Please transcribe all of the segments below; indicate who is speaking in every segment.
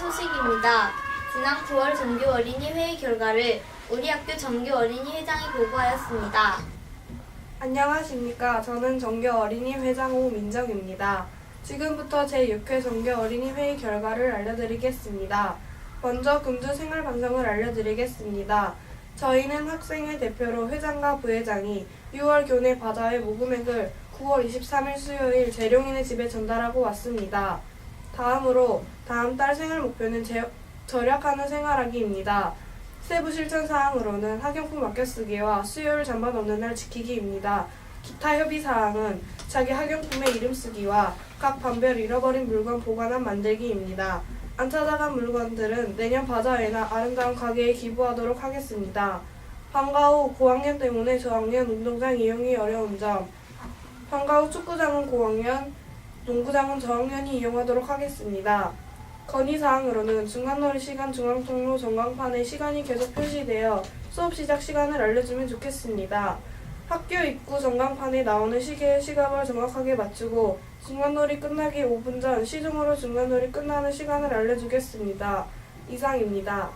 Speaker 1: 소식입니다. 지난 9월 정규 어린이 회의 결과를 우리 학교 정규 어린이 회장이 보고하였습니다.
Speaker 2: 안녕하십니까. 저는 정교 어린이 회장 오민정입니다. 지금부터 제6회 정교 어린이 회의 결과를 알려드리겠습니다. 먼저 금주 생활 방송을 알려드리겠습니다. 저희는 학생회 대표로 회장과 부회장이 6월 교내 바자회 모금액을 9월 23일 수요일 재룡이네 집에 전달하고 왔습니다. 다음으로 다음 달 생활 목표는 제- 절약하는 생활하기입니다. 세부 실천 사항으로는 학용품 아껴 쓰기와 수요일 잠반 없는 날 지키기입니다. 기타 협의 사항은 자기 학용품의 이름 쓰기와 각 반별 잃어버린 물건 보관함 만들기입니다. 안 찾아간 물건들은 내년 바자회나 아름다운 가게에 기부하도록 하겠습니다. 방과 후 고학년 때문에 저학년 운동장 이용이 어려운 점 방과 후 축구장은 고학년, 농구장은 저학년이 이용하도록 하겠습니다. 건의사항으로는 중간놀이 시간 중앙통로 전광판에 시간이 계속 표시되어 수업 시작 시간을 알려주면 좋겠습니다. 학교 입구 전광판에 나오는 시계의 시각을 정확하게 맞추고 중간놀이 끝나기 5분 전 시중으로 중간놀이 끝나는 시간을 알려주겠습니다. 이상입니다.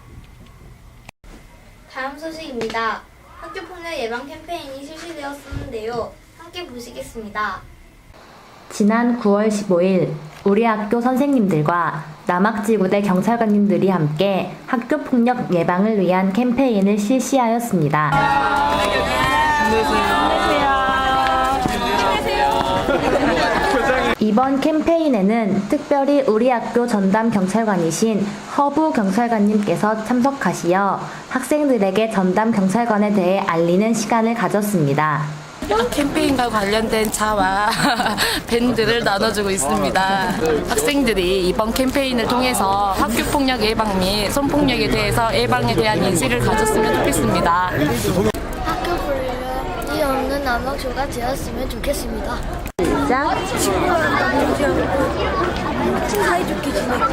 Speaker 1: 다음 소식입니다. 학교 폭력 예방 캠페인이 실시되었었는데요. 함께 보시겠습니다.
Speaker 3: 지난 9월 15일 우리 학교 선생님들과 남학지구대 경찰관님들이 함께 학교 폭력 예방을 위한 캠페인을 실시하였습니다. 이번 캠페인에는 특별히 우리 학교 전담 경찰관이신 허부 경찰관님께서 참석하시어 학생들에게 전담 경찰관에 대해 알리는 시간을 가졌습니다.
Speaker 4: 캠페인과 관련된 차와 밴드를 나눠주고 있습니다. 학생들이 이번 캠페인을 통해서 학교 폭력 예방 및 손폭력에 대해서 예방에 대한 인식을 가졌으면 좋겠습니다.
Speaker 5: 학교 불륜이 없는 남학교가 되었으면 좋겠습니다.
Speaker 3: 시작!
Speaker 5: 사이좋게 지내고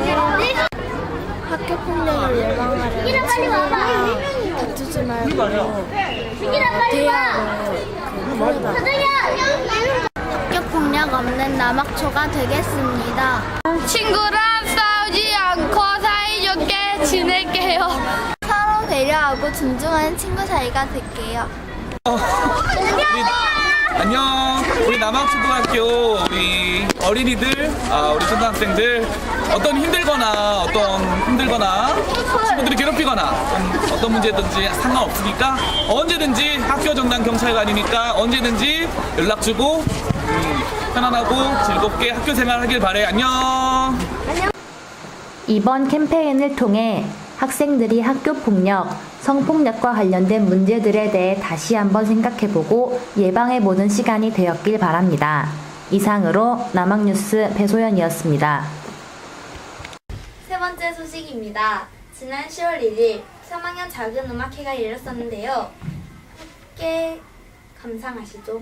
Speaker 5: 학교 폭력을 예방하려면 친구랑 다투지 말고 어, 대화를 학교 폭력 없는 남학초가 되겠습니다.
Speaker 6: 친구랑 싸우지 않고 사이좋게 지낼게요.
Speaker 5: 서로 배려하고 존중하는 친구 사이가 될게요.
Speaker 7: 안녕. 우리 남학초등학교 우리 어린이들, 아, 우리 초등학생들 어떤 힘들거나 어떤 힘들거나 친구들이 괴롭히거나 좀 어떤 문제든지 상관없으니까 언제든지 학교 전담 경찰관이니까 언제든지 연락 주고 음, 편안하고 즐겁게 학교 생활하길 바래. 안녕.
Speaker 3: 이번 캠페인을 통해 학생들이 학교 폭력, 성폭력과 관련된 문제들에 대해 다시 한번 생각해보고 예방해보는 시간이 되었길 바랍니다. 이상으로 남학뉴스 배소연이었습니다.
Speaker 1: 소식입니다. 지난 10월 1일 3학년 작은 음악회가 열렸었는데요. 함께 감상하시죠.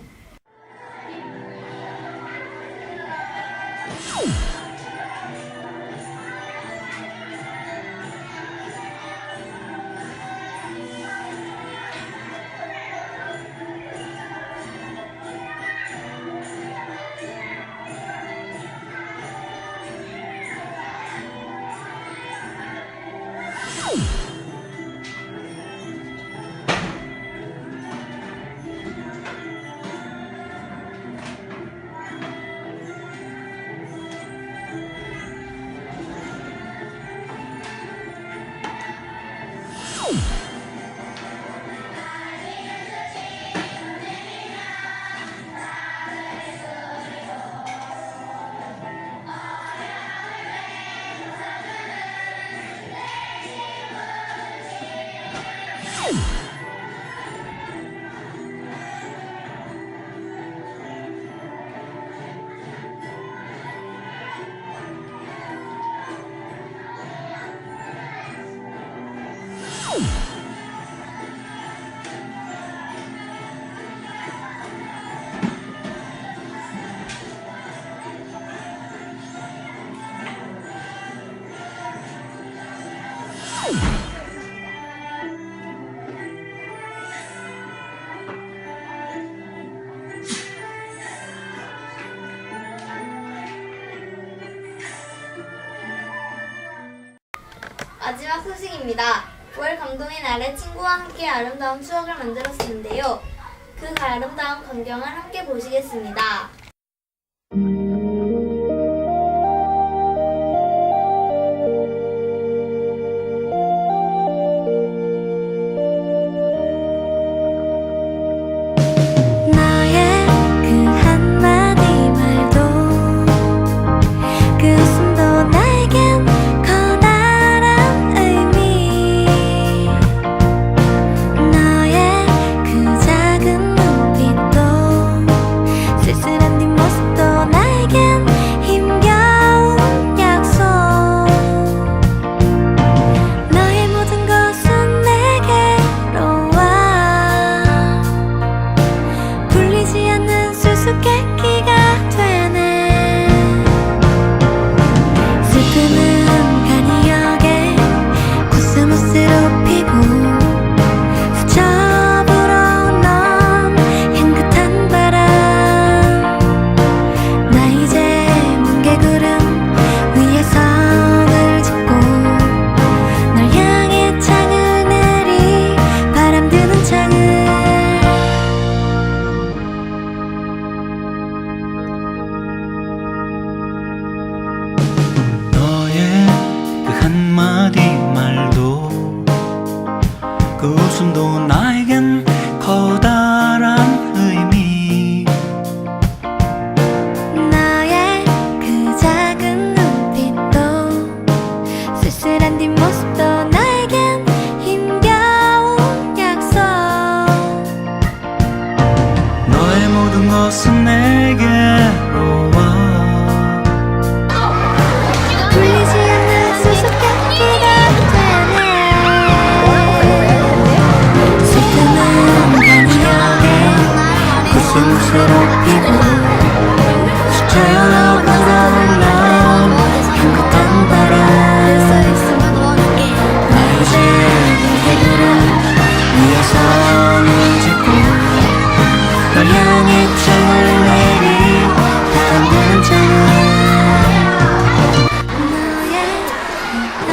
Speaker 1: 마지막 소식입니다. 월 감동의 날에 친구와 함께 아름다운 추억을 만들었는데요. 그 아름다운 광경을 함께 보시겠습니다.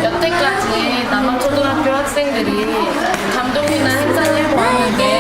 Speaker 8: 여태까지 남한 초등학교 학생들이
Speaker 9: 감동이나
Speaker 8: 행사를 보았는데